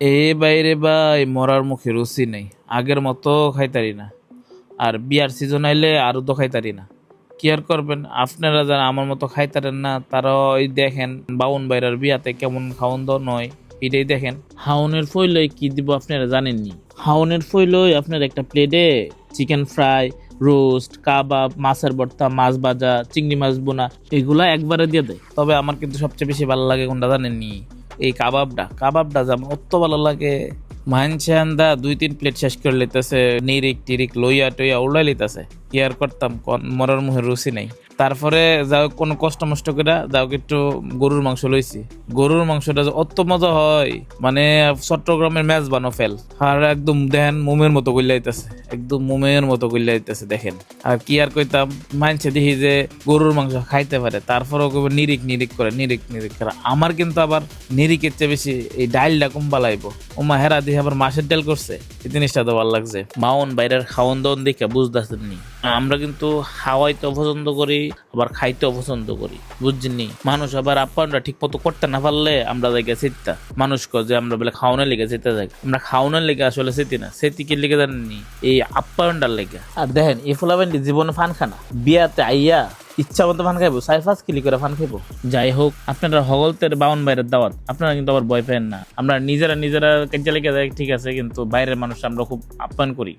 এ বাইরে ভাই, মরার মুখে রুচি নেই। আগের মতো খাইতারি না। আর বিয়ার সিজন আইলে আরও তো খাইতারি না। কি আর করবেন? আপনারা যারা আমার মতো খাইতারেন না তারা ওই দেখেন বাউন বাইরের বিয়াতে কেমন খাওয়ান দাওয়া নয়। এটাই দেখেন। হাউনের ফইলই কি দিব আপনারা জানেননি? হাউনের ফইলই আপনার একটা প্লেটে চিকেন ফ্রাই রোস্ট কাবাব মাছের ভর্তা, মাছ ভাজা, চিংড়ি মাছ বোনা, এগুলা একবারে দিয়ে দেয়। তবে আমার কিন্তু সবচেয়ে বেশি ভালো লাগে কোনটা জানেননি? এই কাবাবটা। কাবাবটা যেমন অত ভালো লাগে। মানছে আন্দা দুই তিন প্লেট শেষ করে লিতেছে নিরিক টিরিক লইয়া টইয়া উড়াই লিতেছে আর করতাম মরার মুখে রুচি নাই। তারপরে যাও, কোনো কষ্ট মষ্ট করে যাও একটু গরুর মাংস লইছি। গরুর মাংসটা যে অত মজা হয় মানে চট্টগ্রামের ম্যাচ বানো ফেল। আর একদম দেখেন, মোমের মতো গইলাইতেছে একদম মোমের মতো গইলাইতেছে দেখেন। আর কি আর কইতাম মানছে দেখি যে গরুর মাংস খাইতে পারে। তারপরেও কইবে নিরিক নিরিক করে নিরিক নিরিক করে। আমার কিন্তু আবার নিরিকের চেয়ে বেশি এই ডাইলটা কম বালাইবো ও মা হেরা দিয়ে আবার মাছের ডাল করছে। এই জিনিসটা তো ভালো লাগছে। মাউন বাইরের খাওয়ান দাওয়ান দেখে বুঝতেছেন নি। আমরা কিন্তু হাওয়াইতে পছন্দ করি, আবার খাইতে পছন্দ করি। বুঝছেননি? মানুষ আবার আপ্যায়নটা ঠিক মতো করতে না পারলে আমরা জায়গা চিত্তা মানুষ কয় যে আমরা বলে খাওয়ানোর লেগে যেতে যাই। আমরা খাওয়ানোর লেগে আসলে সেতি না। সেতি কি লেগে জানেননি? এই আপ্যায়নটার লেগে। আর দেখেন, এই ফুলাবেন্ডি জীবনে ফান খানা বিয়াতে আইয়া ইচ্ছা মতো ফান খাইবো সাইফাস কিলি করে ফান খাইবো। যাই হোক, আপনারা হগলতের বাউন বাইরের দাওয়াত। আপনারা কিন্তু আবার ভয় পেন না। আমরা নিজেরা নিজেরা কাজে লেগে যাই, ঠিক আছে, কিন্তু বাইরের মানুষ আমরা খুব আপ্যায়ন করি।